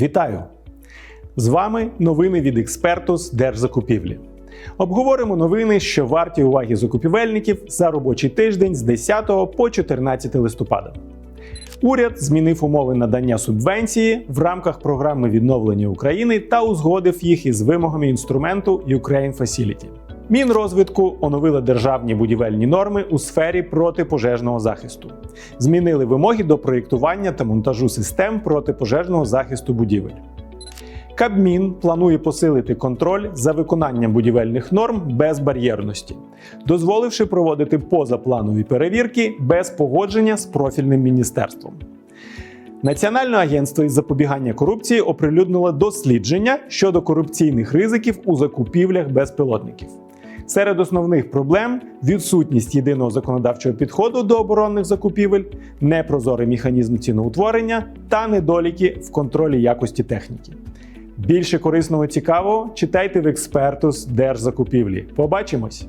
Вітаю! З вами новини від Експертус Держзакупівлі. Обговоримо новини, що варті уваги закупівельників за робочий тиждень з 10 по 14 листопада. Уряд змінив умови надання субвенції в рамках програми відновлення України та узгодив їх із вимогами інструменту Ukraine Facility. Мінрозвитку оновили державні будівельні норми у сфері протипожежного захисту, змінили вимоги до проєктування та монтажу систем протипожежного захисту будівель. Кабмін планує посилити контроль за виконанням будівельних норм без бар'єрності, дозволивши проводити позапланові перевірки без погодження з профільним міністерством. Національне агентство із запобігання корупції оприлюднило дослідження щодо корупційних ризиків у закупівлях безпілотників. Серед основних проблем відсутність єдиного законодавчого підходу до оборонних закупівель, непрозорий механізм ціноутворення та недоліки в контролі якості техніки. Більше корисного цікавого читайте в експертус Держзакупівлі. Побачимось!